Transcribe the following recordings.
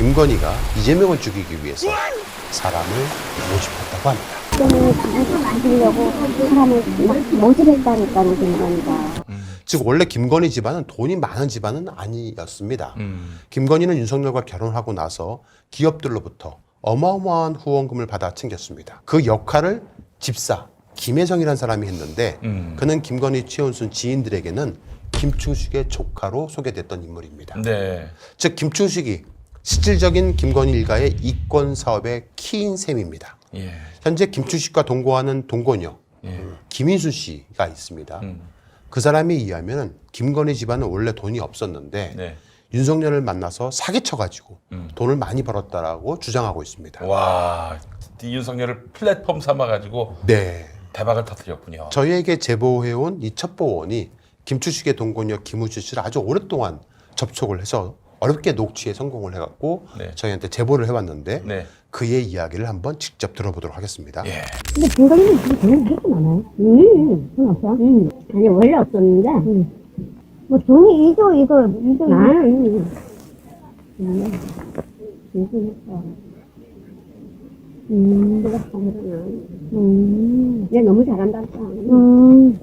김건희가 이재명을 죽이기 위해서 사람을 모집했다고 합니다. 때문에 자기가 가지려고 사람을 막 모집했다니까요, 김건희가. 즉 원래 김건희 집안은 돈이 많은 집안은 아니었습니다. 김건희는 윤석열과 결혼하고 나서 기업들로부터 어마어마한 후원금을 받아 챙겼습니다. 그 역할을 집사 김혜성이라는 사람이 했는데 음. 그는 김건희 최은순 지인들에게는 김충식의 조카로 소개됐던 인물입니다. 네. 즉 김충식이 실질적인 김건희 일가의 이권 사업의 키인 셈입니다. 예. 현재 김충식과 동거하는 동거녀 예. 김인수 씨가 있습니다. 음. 그 사람에 의하면 김건희 집안은 원래 돈이 없었는데 네. 윤석열을 만나서 사기쳐가지고 음. 돈을 많이 벌었다라고 주장하고 있습니다. 와, 이 윤석열을 플랫폼 삼아가지고 네, 대박을 터뜨렸군요. 저희에게 제보해온 이 첩보원이 김충식의 동거녀 김우주 씨를 아주 오랫동안 접촉을 해서 어렵게 녹취에 성공을 해갖고 네. 저희한테 제보를 해왔는데 네. 그의 이야기를 한번 직접 들어보도록 하겠습니다. 예. 근데 돈이 그렇게 많아요? 음, 돈 없어? 음. 아니, 원래 없었는데. 뭐 돈이 이거, 이거, 이거. 아, 음. 음. 음. 내가 잘하잖아. 음. 얘 너무 잘한다. 음.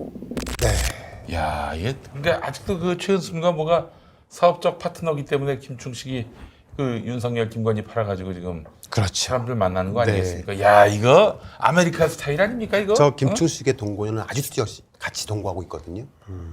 야, 얘 그러니까 아직도 그 최은순과 뭐가 사업적 파트너기 때문에 김충식이 그 윤석열 김건희 팔아가지고 지금 그렇죠. 사람들 만나는 거 네. 아니겠습니까? 야, 이거 아메리카 스타일 아닙니까 이거? 저 어? 김충식의 동거녀는 아주 뛰어시 같이 동거하고 있거든요.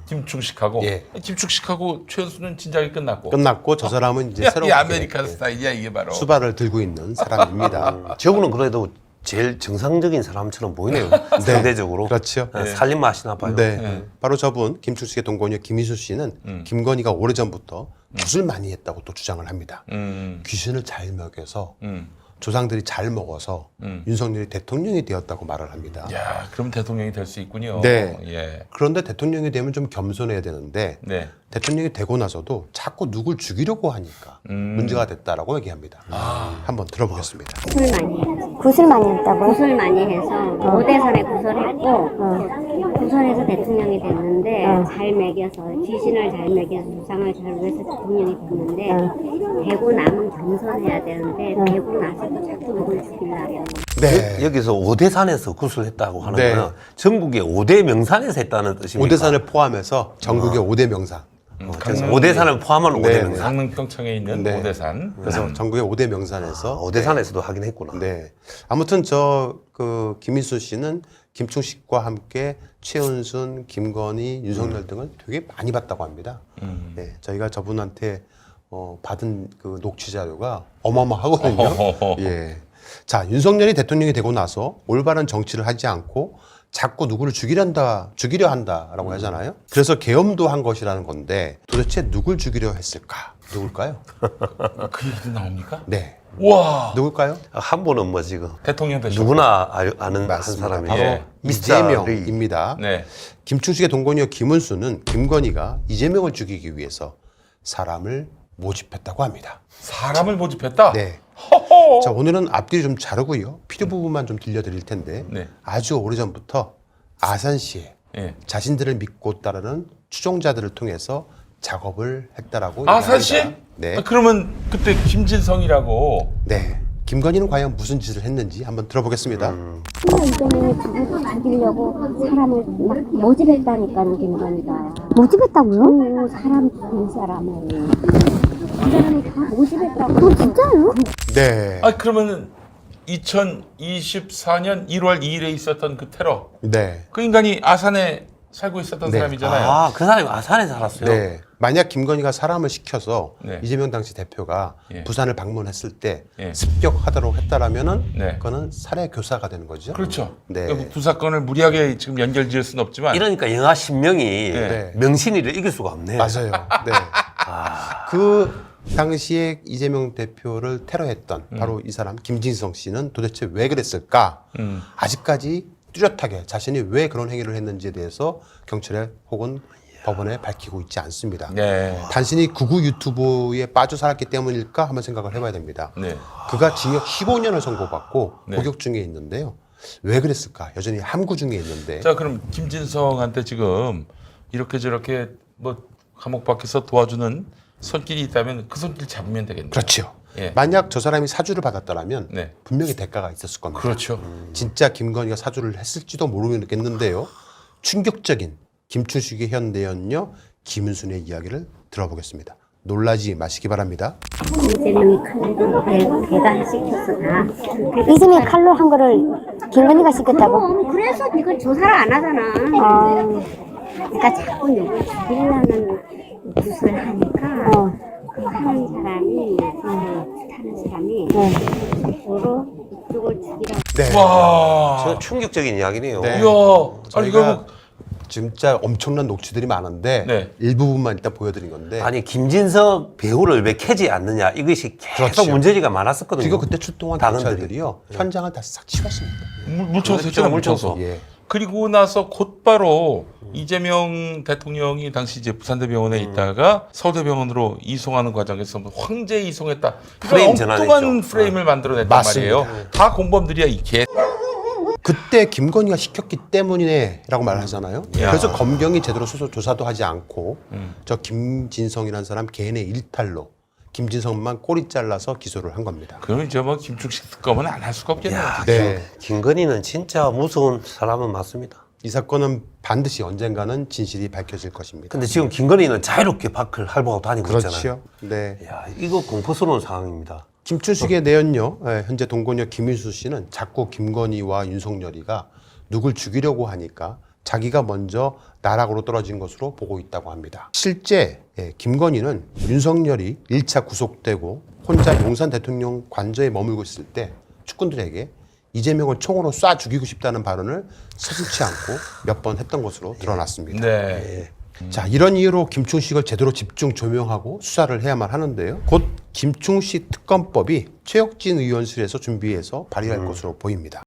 김충식하고 예. 김충식하고 최은순은 진작에 끝났고. 끝났고 저 사람은 이제 야, 이 아메리카 네, 스타일이야 이게 바로. 수발을 들고 있는 사람입니다. 저분은 그래도 제일 정상적인 사람처럼 보이네요. 상대적으로. 그렇죠. 네, 살림 맛이나 봐요. 네. 네. 바로 저분 김충식의 동거녀 김희수 씨는 음. 김건희가 오래전부터 굿을 많이 했다고 또 주장을 합니다. 음, 귀신을 잘 먹여서 음. 조상들이 잘 먹어서 음. 윤석열이 대통령이 되었다고 말을 합니다. 야, 그럼 대통령이 될 수 있군요. 네. 예. 그런데 대통령이 되면 좀 겸손해야 되는데 네. 대통령이 되고 나서도 자꾸 누굴 죽이려고 하니까 음. 문제가 됐다라고 얘기합니다. 한번 들어보겠습니다. 굿을 많이 했지. 굿을 많이 했다고? 굿을 많이 해서 5대선에 구설했고 구설해서 대통령이 됐는데 잘 먹여서 귀신을 잘 먹여서 주상을 잘 위해서 대통령이 됐는데 되고 나면 겸손해야 되는데 되고 나서 네. 여, 기서 오대산에서 구슬했다고 하는 네. 거는 전국의 오대 명산에서 했다는 뜻입니다. 오대산을 포함해서 전국의 오대 명산. 음, 그래서 강릉- 오대산을 포함한 네, 오대 네. 명산. 강릉 평창에 있는 네. 오대산. 그래서 전국의 오대 명산에서 아, 오대산에서도 하긴 했구나. 네. 아무튼 저 그 김인수 씨는 김충식과 함께 최은순, 김건희, 윤석열 등을 되게 많이 봤다고 합니다. 음. 네. 저희가 저분한테 어, 받은 그 녹취 자료가 어마어마하거든요. 예. 자, 윤석열이 대통령이 되고 나서 올바른 정치를 하지 않고 자꾸 누구를 죽이려한다, 죽이려 한다라고 하잖아요. 그래서 계엄도 한 것이라는 건데 도대체 누굴 죽이려 했을까? 누굴까요? 그 얘기도 나옵니까? 네. 와 누굴까요? 한 분은 뭐 지금 대통령 되셨고. 누구나 아- 아는 맞습니다. 한 사람이 바로 예. 이재명입니다. 네. 김충식의 동거녀 김은수는 김건희가 이재명을 죽이기 위해서 사람을 모집했다고 합니다. 사람을 모집했다. 네. 허허. 자 오늘은 앞뒤를 좀 자르고요. 필요 부분만 좀 들려드릴 텐데 네. 아주 오래전부터 아산시에 예. 자신들을 믿고 따르는 추종자들을 통해서 작업을 했다라고 아산 씨? 얘기합니다. 네. 아, 그러면 그때 김진성이라고 네. 김건희는 과연 무슨 짓을 했는지 한번 들어보겠습니다. 이재명이 자기가 죽이려고 사람을 막 모집했다니까요, 김건희가. 모집했다고요? 오, 사람 죽인 사람을. 그 사람이 다 모집했다고. 어, 진짜요? 네. 아 그러면은 2024년 1월 2일에 있었던 그 테러 네. 그 인간이 아산에 살고 있었던 네. 사람이잖아요. 아, 그 사람이 아산에 살았어요. 네. 만약 김건희가 사람을 시켜서 네. 이재명 당시 대표가 예. 부산을 방문했을 때 예. 습격하도록 했다라면은 네. 그거는 살해 교사가 되는 거죠. 그렇죠. 네. 그두 사건을 무리하게 지금 연결지을 수는 없지만 이러니까 영하 신명이 네. 명신이를 이길 수가 없네. 맞아요. 네. 그 당시에 이재명 대표를 테러했던 바로 이 사람 김진성 씨는 도대체 왜 그랬을까? 음. 아직까지 뚜렷하게 자신이 왜 그런 행위를 했는지에 대해서 경찰에 혹은 법원에 밝히고 있지 않습니다. 네. 단순히 구구 유튜브에 빠져 살았기 때문일까 한번 생각을 해봐야 됩니다. 네. 그가 징역 15년을 선고받고 네. 복역 중에 있는데요. 왜 그랬을까? 여전히 함구 중에 있는데. 자 그럼 김진성한테 지금 이렇게 저렇게 뭐 감옥 밖에서 도와주는 손길이 있다면 그 손길 잡으면 되겠네요. 그렇죠. 예. 만약 저 사람이 사주를 받았다라면 네. 분명히 대가가 있었을 겁니다. 그렇죠. 진짜 김건희가 사주를 했을지도 모르겠는데요. 충격적인 김춘식의 현대연녀 김은순의 이야기를 들어보겠습니다. 놀라지 마시기 바랍니다. 이재명이 칼로 배, 배가 시켰어 다. 이재명이 칼로 한 거를 김건희가 시켰다고? 그럼 그래서 이걸 조사를 안 하잖아. 어, 그러니까 자꾸 누굴 죽이려는 짓을 하니까 어, 그 하는 사람이 그 타는 사람이 네. 서로 이쪽을 죽이라고 네. 와. 저 충격적인 이야기네요. 네. 이야. 아니 저희가 결국 진짜 엄청난 녹취들이 많은데 네. 일부분만 일단 보여드린 건데 아니 김진석 배우를 왜 캐지 않느냐 이것이 계속 그렇죠. 문제지가 많았었거든요. 그리고 그때 출동한 당원들이. 경찰들이요 현장을 다 싹 치웠습니다. 물, 물청소 그렇죠, 했잖아 물청소. 물청소. 예. 그리고 나서 곧바로 이재명 대통령이 당시 이제 부산대병원에 있다가 서울대병원으로 이송하는 과정에서 뭐 황제 이송했다. 프레임 엉뚱한 전환했죠. 프레임을 만들어냈단 맞습니다. 말이에요. 다 공범들이야 이 개. 그때 김건희가 시켰기 때문이네라고 말하잖아요. 야. 그래서 검경이 제대로 수소 조사도 하지 않고 음. 저 김진성이라는 사람 개인의 일탈로 김진성만 꼬리 잘라서 기소를 한 겁니다. 그러면 이제 뭐 김충식 특검은 안 할 수가 없겠네요. 야, 네. 김, 김건희는 진짜 무서운 사람은 맞습니다. 이 사건은 반드시 언젠가는 진실이 밝혀질 것입니다. 근데 지금 김건희는 자유롭게 밖을 할보하고 다니고 있잖아요. 그렇죠. 네. 야, 이거 공포스러운 상황입니다. 김춘식의 내연녀, 예, 현재 동거녀 김윤수 씨는 자꾸 김건희와 윤석열이가 누굴 죽이려고 하니까 자기가 먼저 나락으로 떨어진 것으로 보고 있다고 합니다. 실제 예, 김건희는 윤석열이 1차 구속되고 혼자 용산 대통령 관저에 머물고 있을 때 축군들에게 이재명을 총으로 쏴 죽이고 싶다는 발언을 서슴치 않고 몇 번 했던 것으로 드러났습니다. 네. 자 이런 이유로 김충식을 제대로 집중 조명하고 수사를 해야만 하는데요. 곧 김충식 특검법이 최혁진 의원실에서 준비해서 발의할 것으로 보입니다.